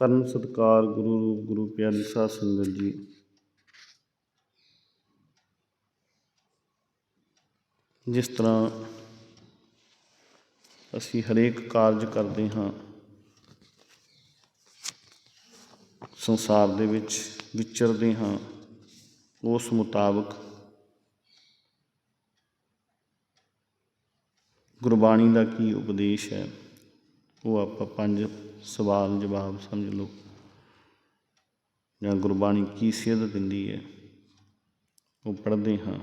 ਕਰਨ ਸਤਕਾਰ ਗੁਰੂ ਰੂਪ, ਗੁਰੂ ਪਿਆਰੀ ਸਾਧ ਸੰਗਤ ਜੀ। ਜਿਸ ਤਰ੍ਹਾਂ ਅਸੀਂ ਹਰੇਕ ਕਾਰਜ ਕਰਦੇ ਹਾਂ, ਸੰਸਾਰ ਦੇ ਵਿੱਚ ਵਿਚਰਦੇ ਹਾਂ, ਉਸ ਮੁਤਾਬਕ ਗੁਰਬਾਣੀ ਦਾ ਕੀ ਉਪਦੇਸ਼ ਹੈ? ਉਹ ਆਪਾਂ ਪੰਜ ਸਵਾਲ ਜਵਾਬ ਸਮਝ ਲਓ। ਜਾਂ ਗੁਰਬਾਣੀ ਕੀ ਸੇਧ ਦਿੰਦੀ ਹੈ, ਉਹ ਪੜ੍ਹਦੇ ਹਾਂ।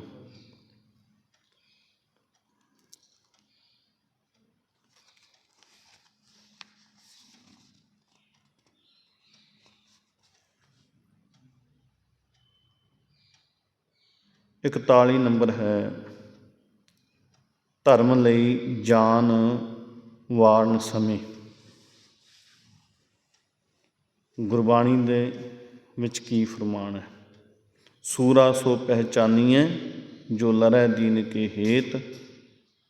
ਇਕਤਾਲੀ ਨੰਬਰ ਹੈ, ਧਰਮ ਲਈ ਜਾਨ ਵਾਰਨ ਸਮੇਂ। ਗੁਰਬਾਣੀ ਦੇ ਵਿੱਚ ਕੀ ਫਰਮਾਨ ਹੈ? ਸੂਰਾ ਸੋ ਪਹਿਚਾਨੀਐ, ਜੋ ਲਰੈ ਦੀਨ ਕੇ ਹੇਤ,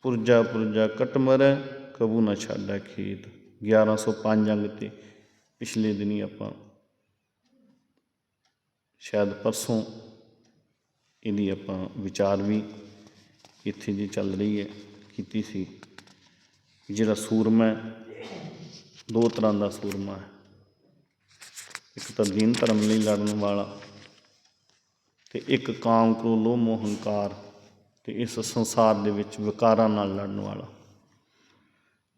ਪੁਰਜਾ ਪੁਰਜਾ ਕਟ ਮਰੈ, ਕਬੂ ਨਾ ਛਾੜੈ ਖੇਤ। 1105 ਅੰਗ ਤੇ ਪਿਛਲੇ ਦਿਨੀ ਆਪਾਂ ਸ਼ਾਇਦ ਪਰਸੋਂ ਇਹਦੀ ਆਪਾਂ ਵਿਚਾਰ ਵੀ ਇੱਥੇ ਜੀ ਚੱਲ ਰਹੀ ਹੈ, ਕੀਤੀ ਸੀ। ਜਿਹੜਾ ਸੂਰਮਾ ਹੈ, ਦੋ ਤਰ੍ਹਾਂ ਦਾ ਸੂਰਮਾ ਹੈ। ਇੱਕ ਤਾਂ ਦੀਨ ਧਰਮ ਲਈ ਲੜਨ ਵਾਲਾ ਤੇ ਇੱਕ ਕਾਮ ਕ੍ਰੋਧ ਲੋਭ ਮੋਹ ਹੰਕਾਰ ਤੇ ਇਸ ਸੰਸਾਰ ਦੇ ਵਿੱਚ ਵਿਕਾਰਾਂ ਨਾਲ ਲੜਨ ਵਾਲਾ।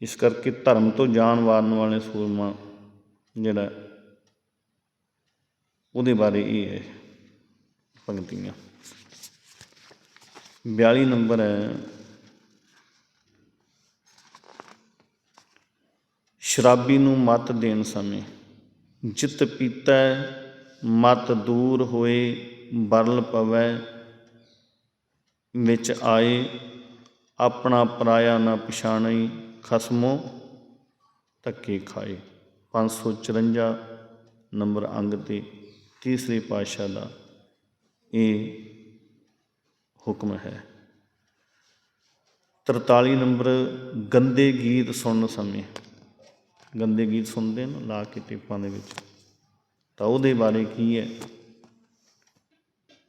ਇਸ ਕਰਕੇ ਧਰਮ ਤੋਂ ਜਾਣ ਵਾਰਨ ਵਾਲੇ ਸੂਰਮਾ ਜਿਹੜਾ ਉਹਦੇ ਬਾਰੇ ਇਹ ਹੈ ਪੰਕਤੀਆਂ। 42 ਨੰਬਰ ਹੈ ਸ਼ਰਾਬੀ ਨੂੰ ਮਤ ਦੇਣ ਸਮੇਂ ਜਿਤ ਪੀਤਾ, ਮਤ ਦੂਰ ਹੋਏ, ਬਰਲ ਪਵੈ, ਵਿੱਚ ਆਏ, ਆਪਣਾ ਪਰਾਇਆ ਨਾ ਪਛਾਣਈ, ਖਸਮੋ ਧੱਕੇ ਖਾਏ। 554 ਨੰਬਰ ਅੰਗ ਤੇ ਤੀਸਰੇ ਪਾਤਸ਼ਾਹ ਦਾ ਇਹ ਹੁਕਮ ਹੈ। 43 ਨੰਬਰ ਗੰਦੇ ਗੀਤ ਸੁਣਨ ਸਮੇਂ ਗੰਦੇ ਗੀਤ ਸੁਣਦੇ ਨੇ, ਲਾ ਕੇ ਟੇਪਾਂ ਦੇ ਵਿੱਚ। ਤਾਂ ਉਹਦੇ ਬਾਰੇ ਕੀ ਹੈ?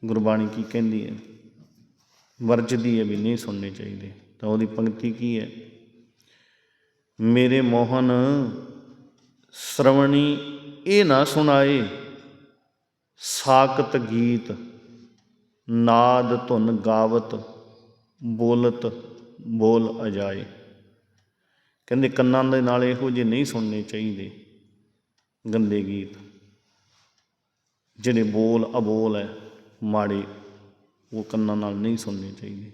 ਗੁਰਬਾਣੀ ਕੀ ਕਹਿੰਦੀ ਹੈ? ਵਰਜਦੀ ਹੈ ਵੀ ਨਹੀਂ ਸੁਣਨੇ ਚਾਹੀਦੇ। ਤਾਂ ਉਹਦੀ ਪੰਕਤੀ ਕੀ ਹੈ? ਮੇਰੇ ਮੋਹਨ, ਸ਼ਰਵਣੀ ਇਹ ਨਾ ਸੁਣਾਏ ਸਾਕਤ ਗੀਤ, ਨਾਦ ਧੁਨ ਗਾਵਤ, ਬੋਲਤ ਬੋਲ ਅਜਾਏ। ਕਹਿੰਦੇ ਕੰਨਾਂ ਦੇ ਨਾਲ ਇਹੋ ਜਿਹੇ ਨਹੀਂ ਸੁਣਨੇ ਚਾਹੀਦੇ ਗੰਦੇ ਗੀਤ। ਜਿਹੜੇ ਬੋਲ ਅਬੋਲ ਹੈ, ਮਾੜੇ, ਉਹ ਕੰਨਾਂ ਨਾਲ ਨਹੀਂ ਸੁਣਨੇ ਚਾਹੀਦੇ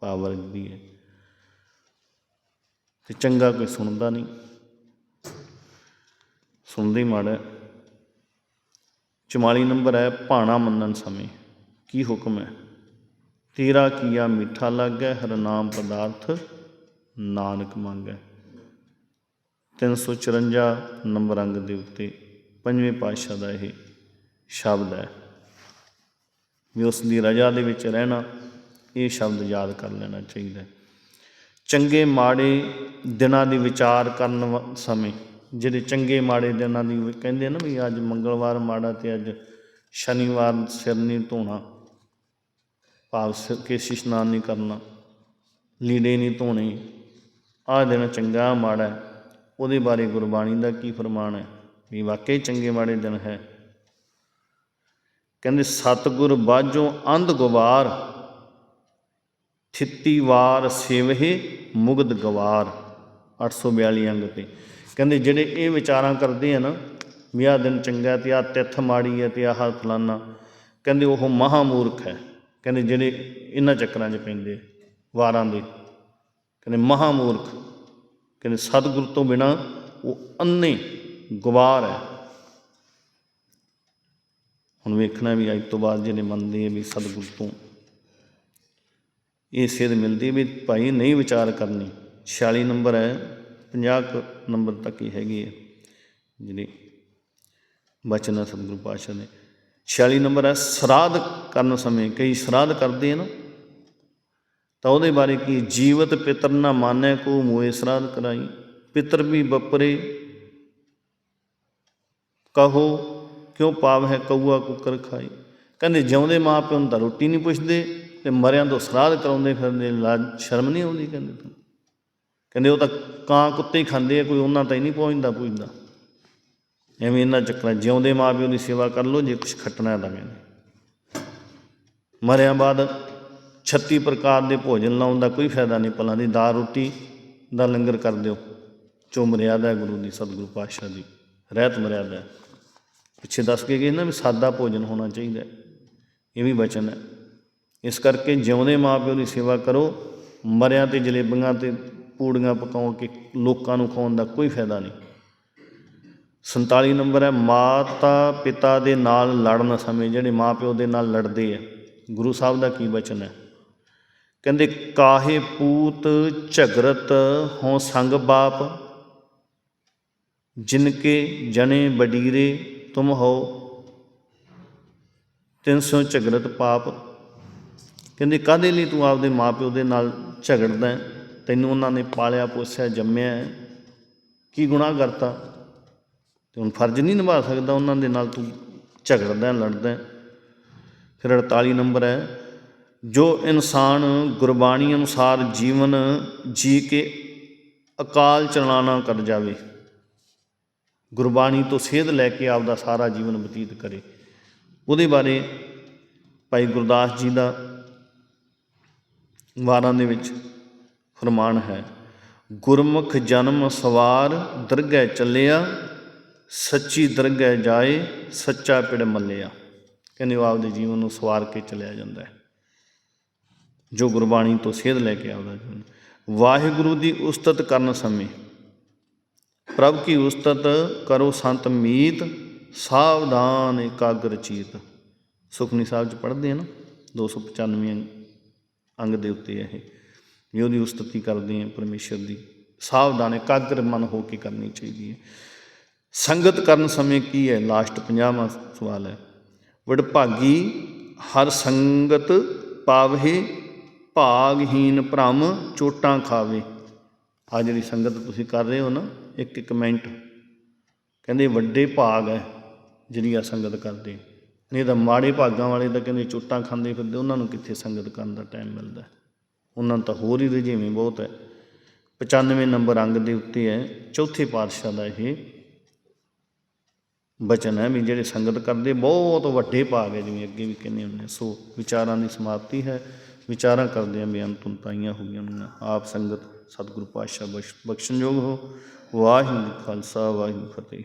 ਪਾਵਰ ਦੀ ਹੈ। ਤੇ ਚੰਗਾ ਕੋਈ ਸੁਣਦਾ ਨਹੀਂ। ਸੁਣਦੇ ਮਾੜਾ ਹੈ। 44 ਨੰਬਰ ਹੈ, ਭਾਣਾ ਮੰਨਣ ਸਮੇਂ। ਕੀ ਹੁਕਮ ਹੈ? ਤੇਰਾ ਕੀਆ ਮਿੱਠਾ ਲੱਗੈ, ਹਰ ਨਾਮ ਪਦਾਰਥ ਨਾਨਕ ਮੰਗੈ। 354 ਨੰਬਰ ਅੰਗ ਦੇ ਉੱਤੇ ਪੰਜਵੇਂ ਪਾਤਸ਼ਾਹ ਦਾ ਇਹ ਸ਼ਬਦ ਹੈ। ਵੀ ਉਸ ਦੀ ਰਜਾ ਦੇ ਵਿੱਚ ਰਹਿਣਾ, ਇਹ ਸ਼ਬਦ ਯਾਦ ਕਰ ਲੈਣਾ ਚਾਹੀਦਾ ਚੰਗੇ ਮਾੜੇ ਦਿਨਾਂ ਦੀ ਵਿਚਾਰ ਕਰਨ ਵ- ਸਮੇਂ, ਜਿਹੜੇ ਚੰਗੇ ਮਾੜੇ ਦਿਨਾਂ ਦੀ ਕਹਿੰਦੇ ਨਾ ਵੀ ਅੱਜ ਮੰਗਲਵਾਰ ਮਾੜਾ ਤੇ ਅੱਜ ਸ਼ਨੀਵਾਰ ਸਿਰ ਨਹੀਂ ਧੋਣਾ, ਭਾਵ ਸਿਰ ਕੇ ਇਸ਼ਨਾਨ ਨਹੀਂ ਕਰਨਾ, ਲੀੜੇ ਨਹੀਂ ਧੋਣੇ, ਆਹ ਦਿਨ ਚੰਗਾ ਮਾੜਾ ਉਹਦੇ ਬਾਰੇ ਗੁਰਬਾਣੀ ਦਾ ਕੀ ਫਰਮਾਨ ਹੈ? ਵੀ ਵਾਕਈ ਚੰਗੇ ਮਾੜੇ ਦਿਨ ਹੈ। ਕਹਿੰਦੇ, ਸਤਿਗੁਰ ਬਾਝੋਂ ਅੰਧ ਗਵਾਰ, ਥਿੱਤੀ ਵਾਰ ਸੇਵਹਿ ਮੁਗਧ ਗਵਾਰ। 842 ਅੰਗ ਤੇ। ਕਹਿੰਦੇ, ਜਿਹੜੇ ਇਹ ਵਿਚਾਰਾਂ ਕਰਦੇ ਆ ਨਾ, ਵੀ ਆਹ ਦਿਨ ਚੰਗਾ ਤੇ ਆਹ ਤਿੱਥ ਮਾੜੀ ਹੈ ਤੇ ਆਹ ਫਲਾਨਾ। ਕਹਿੰਦੇ, ਉਹ ਮਹਾਮੂਰਖ ਹੈ। ਕਹਿੰਦੇ, ਜਿਹੜੇ ਇਹਨਾਂ ਚੱਕਰਾਂ 'ਚ ਪੈਂਦੇ ਵਾਰਾਂ ਦੇ। ਕਹਿੰਦੇ, ਮਹਾਮੂਰਖ। ਕਹਿੰਦੇ ਸਤਿਗੁਰ ਤੋਂ ਬਿਨਾ ਉਹ ਅੰਨੇ ਗਵਾਰ ਹੈ। ਹੁਣ ਵੇਖਣਾ ਵੀ ਅੱਜ ਤੋਂ ਬਾਅਦ ਜਿਹੜੇ ਮੰਨਦੇ ਆ ਵੀ ਸਤਿਗੁਰ ਤੋਂ ਇਹ ਸੇਧ ਮਿਲਦੀ ਹੈ ਵੀ ਭਾਈ ਨਹੀਂ ਵਿਚਾਰ ਕਰਨੀ। 46 ਨੰਬਰ ਹੈ 50 ਕੁ ਨੰਬਰ ਤੱਕ ਹੀ ਹੈਗੀ ਹੈ। ਜਿਹੜੀ ਬਚਨ ਸਤਿਗੁਰੂ ਪਾਤਸ਼ਾਹ ਨੇ। 46 ਨੰਬਰ ਹੈ, ਸਰਾਧ ਕਰਨ ਸਮੇਂ ਕਈ ਸਰਾਧ ਕਰਦੇ ਆ ਨਾ ਤਾਂ ਉਹਦੇ ਬਾਰੇ ਕੀ? ਜੀਵਤ ਪਿਤਰ ਨਾ ਮਾਨੈ ਕੋ ਮੋਏ ਸਰਾਧ ਕਰਾਈ। ਪਿਤਰ ਵੀ ਬਪਰੇ। ਕਹੋ, ਕਿਉਂ ਪਾਵ ਹੈ ਕਊਆ ਕੁੱਕਰ ਖਾਈ? ਕਹਿੰਦੇ, ਜਿਉਂਦੇ ਮਾਂ ਪਿਓ ਨੂੰ ਤਾਂ ਰੋਟੀ ਨਹੀਂ ਪੁੱਛਦੇ ਤੇ ਮਰਿਆਂ ਤੋਂ ਸਰਾਧ ਕਰਾਉਂਦੇ ਫਿਰਦੇ, ਲਾਜ, ਸ਼ਰਮ ਨਹੀਂ ਆਉਂਦੀ ਕਹਿੰਦੇ ਤੁਹਾਨੂੰ ਕਹਿੰਦੇ, ਉਹ ਤਾਂ ਕਾਂ ਕੁੱਤੇ ਹੀ ਖਾਂਦੇ ਆ, ਕੋਈ ਉਹਨਾਂ ਤਾਂ ਹੀ ਨਹੀਂ ਪਹੁੰਚਦਾ ਪੁੱਛਦਾ ਐਵੇਂ ਇਹਨਾਂ ਚੱਕਰਾਂ ਜਿਉਂਦੇ ਮਾਂ ਪਿਓ ਦੀ ਸੇਵਾ ਕਰ ਲਓ, ਜੇ ਕੁਝ ਖੱਟਣਾ ਤਾਂ ਕਹਿੰਦੇ। ਮਰਿਆਂ ਬਾਅਦ 36 ਪ੍ਰਕਾਰ ਦੇ ਭੋਜਨ ਲਾਉਣ ਦਾ ਕੋਈ ਫਾਇਦਾ ਨਹੀਂ। ਪਲਾਂ ਦੀ ਦਾਲ, ਰੋਟੀ ਦਾ ਲੰਗਰ ਕਰ ਦਿਓ। ਜੋ ਮਰਿਆਦਾ ਗੁਰੂ ਦੀ ਸਤਿਗੁਰੂ ਪਾਤਸ਼ਾਹ ਦੀ। ਰਹਿਤ ਮਰਿਆਦਾ ਪਿੱਛੇ ਦੱਸ ਕੇ ਗਏ ਨਾ ਵੀ ਸਾਦਾ ਭੋਜਨ ਹੋਣਾ ਚਾਹੀਦਾ। ਇਹ ਵੀ ਬਚਨ ਹੈ। ਇਸ ਕਰਕੇ ਜਿਉਂਦੇ ਮਾਪਿਓ ਦੀ ਸੇਵਾ ਕਰੋ। ਮਰਿਆਂ ਤੇ ਜਲੇਬੀਆਂ ਤੇ ਪੂੜੀਆਂ ਪਕਾਉਣ ਕੇ ਲੋਕਾਂ ਨੂੰ ਖਵਾਉਣ ਦਾ ਕੋਈ ਫਾਇਦਾ ਨਹੀਂ। 47 ਨੰਬਰ ਹੈ, ਮਾਤਾ ਪਿਤਾ ਦੇ ਨਾਲ ਲੜਨ ਸਮੇਂ ਜਿਹੜੇ ਮਾਪਿਓ ਦੇ ਨਾਲ ਲੜਦੇ ਆ। ਗੁਰੂ ਸਾਹਿਬ ਦਾ ਕੀ ਬਚਨ ਹੈ? ਕਹਿੰਦੇ, ਕਾਹੇ ਪੂਤ ਝਗਰਤ ਹੋਂ ਸੰਗ ਬਾਪ, ਜਿਨਕੇ ਜਣੇ ਬਡੀਰੇ ਤੁਮ ਹੋ। ਤਿੰਨ ਸੌ ਝਗਰਤ ਪਾਪ। ਕਹਿੰਦੇ, ਕਾਹਦੇ ਲਈ ਤੂੰ ਆਪਦੇ ਮਾਪਿਓ ਦੇ ਨਾਲ ਝਗੜਦਾ ਤੈਨੂੰ ਉਹਨਾਂ ਨੇ ਪਾਲਿਆ, ਪੋਸਿਆ, ਜੰਮਿਆ ਕੀ ਗੁਨਾਹ ਕਰਤਾ? ਤੇ ਹੁਣ ਫਰਜ਼ ਨਹੀਂ ਨਿਭਾ ਸਕਦਾ ਉਹਨਾਂ ਦੇ ਨਾਲ ਤੂੰ ਝਗੜਦਾ ਲੜਦਾ ਫਿਰ 48 ਨੰਬਰ ਹੈ ਜੋ ਇਨਸਾਨ ਗੁਰਬਾਣੀ ਅਨੁਸਾਰ ਜੀਵਨ ਜੀ ਕੇ ਅਕਾਲ ਚਲਾਣਾ ਕਰ ਜਾਵੇ, ਗੁਰਬਾਣੀ ਤੋਂ ਸੇਧ ਲੈ ਕੇ ਆਪਦਾ ਸਾਰਾ ਜੀਵਨ ਬਤੀਤ ਕਰੇ। ਉਹਦੇ ਬਾਰੇ ਭਾਈ ਗੁਰਦਾਸ ਜੀ ਦਾ ਵਾਰਾਂ ਦੇ ਵਿੱਚ ਫਰਮਾਨ ਹੈ, ਗੁਰਮੁਖ ਜਨਮ ਸਵਾਰ ਦਰਗਹਿ ਚੱਲਿਆ, ਸੱਚੀ ਦਰਗਹਿ ਜਾਏ, ਸੱਚਾ ਪਿੜ ਮੱਲਿਆ। ਕਹਿੰਦੇ ਉਹ ਆਪਦੇ ਜੀਵਨ ਨੂੰ ਸਵਾਰ ਕੇ ਚਲਿਆ ਜਾਂਦਾ ਹੈ। ਜੋ ਗੁਰਬਾਣੀ ਤੋਂ ਸੇਧ ਲੈ ਕੇ ਆਉਂਦਾ ਜੀਵਨ ਵਾਹਿਗੁਰੂ ਦੀ ਉਸਤਤ ਕਰਨ ਸਮੇਂ ਪ੍ਰਭ ਕੀ ਉਸਤਤ ਕਰੋ ਸੰਤ ਮੀਤ, ਸਾਵਧਾਨ ਇਕਾਗਰ ਚੀਤ। ਸੁਖਨੀ ਸਾਹਿਬ ਚ ਪੜ੍ਹਦੇ ਆ ਨਾ 295 ਅੰਗ ਦੇ ਉੱਤੇ ਇਹ। ਵੀ ਉਹਦੀ ਉਸਤਤੀ ਕਰਦੇ ਆ ਪਰਮੇਸ਼ਰ ਦੀ। ਸਾਵਧਾਨ ਇਕਾਗਰ ਮਨ ਹੋ ਕੇ ਕਰਨੀ ਚਾਹੀਦੀ ਹੈ। ਸੰਗਤ ਕਰਨ ਸਮੇਂ ਕੀ ਹੈ? ਲਾਸਟ 50ਵਾਂ ਸਵਾਲ ਹੈ। ਵਡਭਾਗੀ ਹਰ ਸੰਗਤ ਪਾਵਹੇ ਭਾਗਹੀਨ ਭ੍ਰਮ ਚੋਟਾਂ ਖਾਵੇ। ਆ ਜਿਹੜੀ ਸੰਗਤ ਤੁਸੀਂ ਕਰ ਰਹੇ ਹੋ ਨਾ, ਇੱਕ ਇੱਕ ਮਿੰਟ। ਕਹਿੰਦੇ ਵੱਡੇ ਭਾਗ ਹੈ ਜਿਹੜੀ ਆ ਸੰਗਤ ਕਰਦੇ। ਨਹੀਂ ਤਾਂ ਮਾੜੇ ਭਾਗਾਂ ਵਾਲੇ ਤਾਂ ਕਹਿੰਦੇ ਚੋਟਾਂ ਖਾਂਦੇ ਫਿਰਦੇ, ਉਹਨਾਂ ਨੂੰ ਕਿੱਥੇ ਸੰਗਤ ਕਰਨ ਦਾ ਟਾਈਮ ਮਿਲਦਾ? ਉਹਨਾਂ ਨੂੰ ਤਾਂ ਹੋਰ ਹੀ ਰੁਝੇਵੇਂ ਬਹੁਤ ਹੈ। 95 ਨੰਬਰ ਅੰਗ ਦੇ ਉੱਤੇ ਹੈ, ਚੌਥੇ ਪਾਤਸ਼ਾਹ ਦਾ ਇਹ ਬਚਨ ਹੈ ਵੀ ਜਿਹੜੇ ਸੰਗਤ ਕਰਦੇ, ਬਹੁਤ ਵੱਡੇ ਭਾਗ ਹੈ ਜਿਵੇਂ ਅੱਗੇ ਵੀ ਕਹਿੰਦੇ ਹੁੰਦੇ ਸੋ ਵਿਚਾਰਾਂ ਦੀ ਸਮਾਪਤੀ ਹੈ। ਵਿਚਾਰਾਂ ਕਰਦੇ ਆਂ ਬੇਅੰਤ ਤੁੰਤਾਈਆਂ ਹੋ ਗਈਆਂ ਨੇ। ਆਪ ਸੰਗਤ ਸਤਿਗੁਰੂ ਪਾਤਸ਼ਾਹ ਬਖਸ਼- ਬਖਸ਼ਣਯੋਗ ਹੋ। ਵਾਹਿਗੁਰੂ ਖਾਲਸਾ, ਵਾਹਿਗੁਰੂ ਫਤਿਹ।